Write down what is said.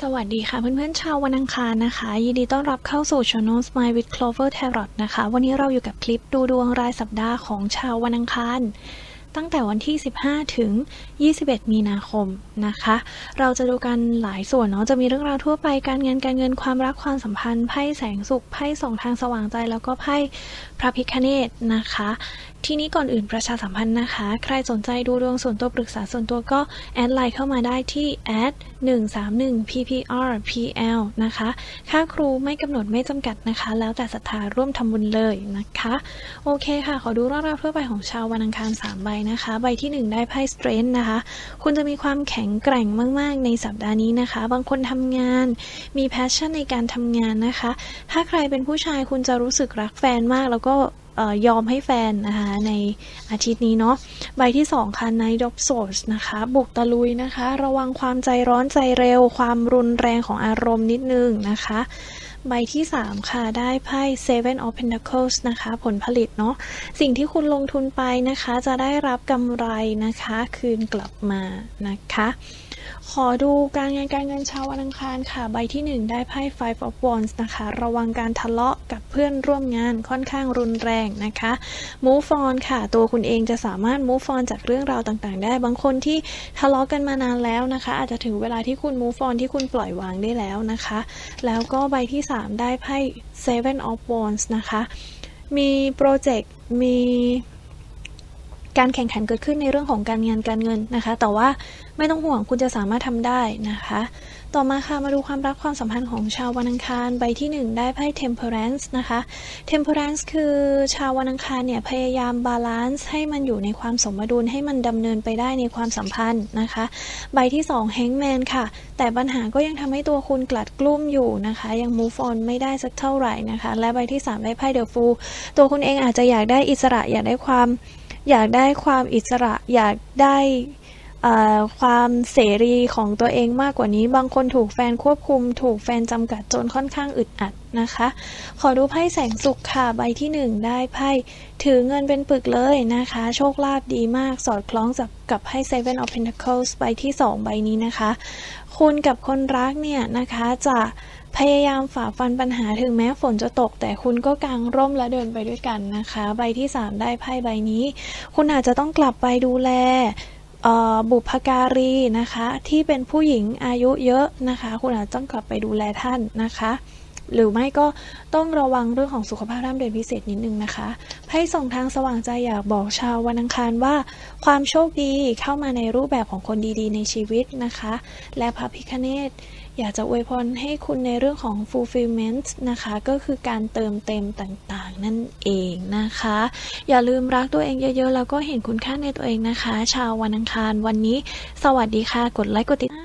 สวัสดีค่ะเพื่อนๆชาววันอังคารนะคะ ยินดีต้อนรับเข้าสู่ Channel Smile with Clover Tarot นะคะ วันนี้เราอยู่กับคลิปดูดวงรายสัปดาห์ของชาววันอังคาร ตั้งแต่วันที่ 15 ถึง 21 มีนาคมนะคะ เราจะดูกันหลายส่วนเนาะจะมีเรื่องราวทั่วไปการเงินการเงินความรักความสัมพันธ์ไพ่แสงสุขไพ่สองทางสว่างใจ แล้วก็ไพ่พระพิคเนตนะคะ ทีนี้ก่อนอื่นประชาสัมพันธ์นะคะ ใครสนใจดูดวงส่วนตัวปรึกษาส่วนตัวก็แอดไลน์เข้ามาได้ที่ a d 131 ppr pl นะคะ ค่าครูไม่กำหนดไม่จำกัดนะคะ แล้วแต่ศรัทธาร่วมทำบุญเลยนะคะ โอเคค่ะ ขอดูเรื่องราวทั่วไปของชาววันอังคาร3ใบนะคะ ใบที่ 1 ได้ไพ่ Strength นะคะ คุณจะมีความแข็งแกร่งมาก ๆ ในสัปดาห์นี้นะคะ บางคนทำงาน มี passion ในการทำงานนะคะ ถ้าใครเป็นผู้ชายคุณจะรู้สึกรักแฟนมาก แล้วก็ออยอมให้แฟนนะคะในอาทิตย์นี้เนาะใบที่2ค่ะ Knight of Swords นะคะบุกตะลุยนะคะ ระวังความใจร้อนใจเร็ว ความรุนแรงของอารมณ์นิดนึงนะคะ ใบที่ 3 ค่ะ ได้ไพ่ Seven of Pentacles นะคะ ผลผลิตเนาะสิ่งที่คุณลงทุนไปนะคะ จะได้รับกำไรนะคะ คืนกลับมานะคะ ขอดูการงานการเงินเช้าวันอังคารค่ะ ใบที่ 1 ได้ไพ่ Five of Wands นะคะ ระวังการทะเลาะกับเพื่อนร่วมงานค่อนข้างรุนแรงนะคะ move on ค่ะ ตัวคุณเองจะสามารถ move on จากเรื่องราวต่างๆ ได้ บางคนที่ทะเลาะกันมานานแล้วนะคะ อาจจะถึงเวลาที่คุณ move on ที่คุณปล่อยวางได้แล้วนะคะ แล้วก็ใบที่ 3 ได้ไพ่ Seven of Wands นะคะ มีโปรเจกต์มี การแข่งขันเกิดขึ้นในเรื่องของการงานการเงินนะคะ แต่ว่าไม่ต้องห่วงคุณจะสามารถทำได้นะคะ ต่อมาค่ะมาดูความรักความสัมพันธ์ของชาววันอังคารใบที่ 1 ได้ไพ่ Temperance นะคะ Temperance คือชาววันอังคารเนี่ยพยายามบาลานซ์ให้มันอยู่ในความสมดุลให้มันดำเนินไปได้ในความสัมพันธ์นะคะ ใบที่ 2 Hangman ค่ะ แต่ปัญหาก็ยังทำให้ตัวคุณกลัดกลุ้มอยู่นะคะ ยัง move on ไม่ได้สักเท่าไหร่นะคะ และใบที่ 3 ได้ไพ่ The Fool ตัวคุณเองอาจจะอยากได้อิสระอยากได้ความ อยากได้ความอิสระอยากได้ความเสรีของตัวเองมากกว่านี้ บางคนถูกแฟนควบคุม ถูกแฟนจำกัดจนค่อนข้างอึดอัดนะคะ ขอดูไพ่แสงสุขค่ะใบที่1ได้ไพ่ถือเงินเป็นปึกเลยนะคะ โชคลาภดีมากสอดคล้องกับกับไพ่ Seven of Pentacles ใบที่2ใบนี้นะคะ คุณกับคนรักเนี่ยนะคะจะ พยายามฝ่าฟันปัญหาถึงแม้ฝนจะตก แต่คุณก็กางร่มและเดินไปด้วยกันนะคะ ใบที่ 3 ได้ไพ่ใบนี้ คุณอาจจะต้องกลับไปดูแลบุพการีนะคะ ที่เป็นผู้หญิงอายุเยอะนะคะ คุณอาจจะต้องกลับไปดูแลท่านนะคะ หรือไม่ก็ต้องระวังเรื่องของสุขภาพร่างเดือนพิเศษนิดนึงนะคะไพ่ส่งทางสว่างใจอยากบอกชาววันอังคารว่า ความโชคดีเข้ามาในรูปแบบของคนดีๆ ในชีวิตนะคะ และพระพิคเนตอยากจะอวยพรให้คุณในเรื่องของ fulfillment นะคะ ก็คือการเติมเต็มต่างๆ นั่นเองนะคะ อย่าลืมรักตัวเองเยอะๆ แล้วก็เห็นคุณค่าในตัวเองนะคะ ชาววันอังคารวันนี้ สวัสดีค่ะ กดไลค์กดติด